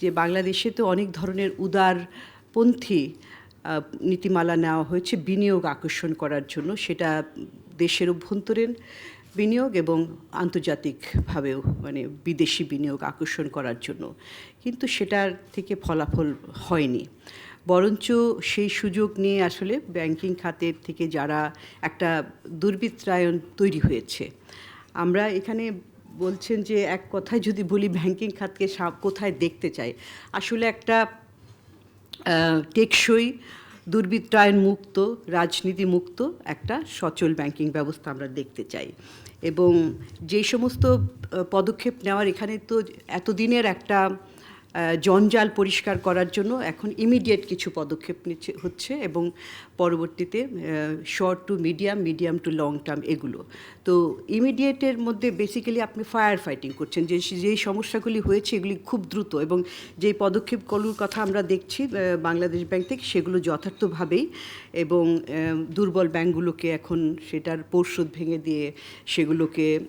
যে বাংলাদেশে তো অনেক ধরনের উদারপন্থী নীতিমালা নেওয়া হয়েছে বিনিয়োগ আকর্ষণ করার জন্য। সেটা দেশের অভ্যন্তরীণ বিনিয়োগ এবং আন্তর্জাতিকভাবেও মানে বিদেশি বিনিয়োগ আকর্ষণ করার জন্য। কিন্তু সেটার থেকে ফলাফল হয়নি। বরঞ্চ সেই সুযোগ নিয়ে আসলে ব্যাংকিং খাতের থেকে যারা একটা দুর্বৃত্তায়ন তৈরি হয়েছে। আমরা এখানে বলছেন যে এক কথায় যদি বলি ব্যাংকিং খাতকে কোথায় দেখতে চাই আসলে একটা টেকসই দুর্বৃত্তায়ন মুক্ত, রাজনীতি মুক্ত একটা সচল ব্যাংকিং ব্যবস্থা আমরা দেখতে চাই। এবং যে সমস্ত পদক্ষেপ নেওয়ার এখানে তো এতদিনের একটা জঞ্জাল পরিষ্কার করার জন্য এখন ইমিডিয়েট কিছু পদক্ষেপ নিচ্ছে হচ্ছে এবং পরবর্তীতে short to medium medium to long term এগুলো। তো ইমিডিয়েটের মধ্যে বেসিক্যালি আপনি ফায়ার ফাইটিং করছেন যে যেই সমস্যাগুলি হয়েছে এগুলি খুব দ্রুত এবং যেই পদক্ষেপগুলোর কথা আমরা দেখছি বাংলাদেশ ব্যাংক থেকে সেগুলো যথার্থভাবেই এবং দুর্বল ব্যাংকগুলোকে এখন সেটার পর্ষদ ভেঙে দিয়ে সেগুলোকে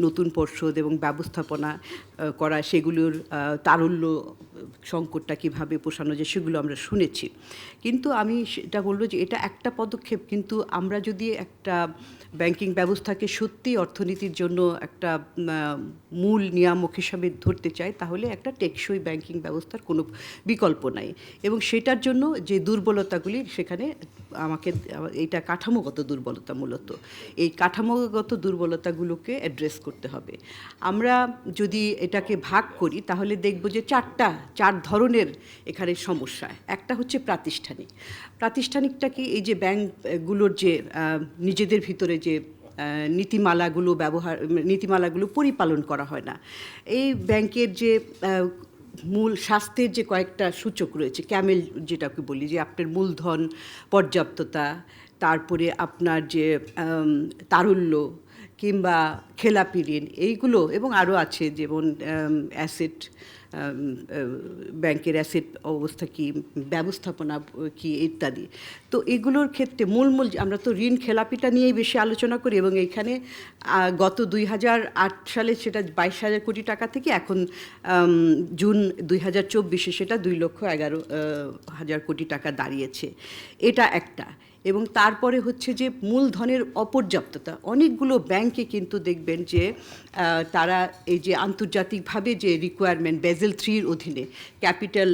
নতুন পর্ষদ এবং ব্যবস্থাপনা করা সেগুলোর আহ, তারল্য সংকটটা কীভাবে পোষানো যায় সেগুলো আমরা শুনেছি। কিন্তু আমি সেটা বলব যে এটা একটা পদক্ষেপ, কিন্তু আমরা যদি একটা ব্যাংকিং ব্যবস্থাকে সত্যি অর্থনীতির জন্য একটা মূল নিয়ামক হিসাবে ধরতে চাই, তাহলে একটা টেকসই ব্যাংকিং ব্যবস্থার কোনো বিকল্প নাই। এবং সেটার জন্য যে দুর্বলতাগুলি সেখানে আমাকে এটা কাঠামোগত দুর্বলতা মূলত। এই কাঠামোগত দুর্বলতাগুলোকে অ্যাড্রেস করতে হবে। আমরা যদি এটাকে ভাগ করি, তাহলে দেখব যে চারটা চার ধরনের এখানে সমস্যা। একটা হচ্ছে প্রাতিষ্ঠানিক। প্রাতিষ্ঠানিকটা কি এই যে ব্যাংকগুলোর যে নিজেদের ভিতরে যে নীতিমালাগুলো ব্যবহার, নীতিমালাগুলো পরিপালন করা হয় না। এই ব্যাংকের যে মূল স্বাস্থ্যের যে কয়েকটা সূচক রয়েছে, ক্যামেল যেটাকে বলি, যে আপনার মূলধন, পর্যাপ্ততা, তারপরে আপনার যে তারল্য কিংবা খেলাপি ঋণ এইগুলো এবং আরও আছে যেমন অ্যাসেট ব্যাংকের অ্যাসেট অবস্থা কি, ব্যবস্থাপনা কি, ইত্যাদি। তো এগুলোর ক্ষেত্রে মূল মূল আমরা তো ঋণ খেলাপিটা নিয়েই বেশি আলোচনা করি এবং এখানে গত দুই হাজার আট সালে সেটা বাইশ হাজার কোটি টাকা থেকে এখন জুন দুই হাজার চব্বিশে সেটা দুই লক্ষ এগারো হাজার কোটি টাকা দাঁড়িয়েছে। এটা একটা। এবং তারপরে হচ্ছে যে মূলধনের অপর্যাপ্ততা। অনেকগুলো ব্যাংকে কিন্তু দেখবেন যে তারা এই যে আন্তর্জাতিকভাবে যে রিকোয়ারমেন্ট বেজেল থ্রির অধীনে ক্যাপিটাল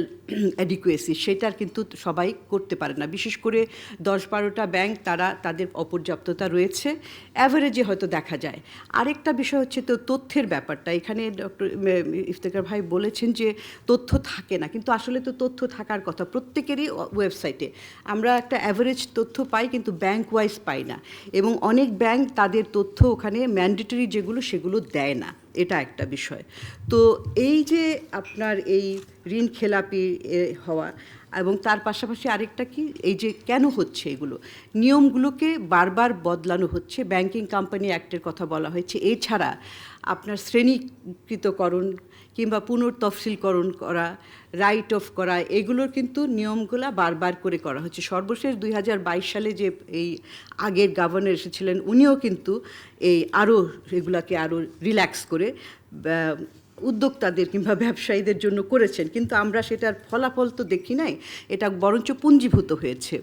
অ্যাডিকুয়েসি সেটার কিন্তু সবাই করতে পারে না। বিশেষ করে দশ বারোটা ব্যাংক তারা তাদের অপর্যাপ্ততা রয়েছে। অ্যাভারেজে হয়তো দেখা যায়। আরেকটা বিষয় হচ্ছে তো তথ্যের ব্যাপারটা। এখানে ডক্টর ইফতেখার ভাই বলেছেন যে তথ্য থাকে না। কিন্তু আসলে তো তথ্য থাকার কথা প্রত্যেকেরই ওয়েবসাইটে আমরা একটা অ্যাভারেজ তথ্য পাই কিন্তু ব্যাংক ওয়াইজ পাই না। এবং অনেক ব্যাংক তাদের তথ্য ওখানে ম্যান্ডেটরি যেগুলো সেগুলো দেয় না। এটা একটা বিষয়। তো এই যে আপনার এই ঋণ খেলাপি হওয়া এবং তার পাশাপাশি আরেকটা কি? এই যে কেন হচ্ছে এগুলো? নিয়মগুলোকে বারবার বদলানো হচ্ছে। ব্যাংকিং কোম্পানি অ্যাক্টের কথা বলা হয়েছে। এছাড়া আপনার শ্রেণীকৃতকরণ কিংবা পুনর্তফসিলকরণ করা রাইট অফ করা, এগুলোর কিন্তু নিয়মগুলো বারবার করে করা হচ্ছে। সর্বশেষ দু হাজার বাইশ সালে যে এই আগের গভর্নর এসেছিলেন, উনিও কিন্তু এই আরও এগুলাকে আরও রিল্যাক্স করে উদ্যোক্তাদের কিংবা ব্যবসায়ীদের জন্য করেছেন, কিন্তু আমরা সেটার ফলাফল তো দেখি নাই, এটা বরঞ্চ পুঞ্জীভূত হয়েছে।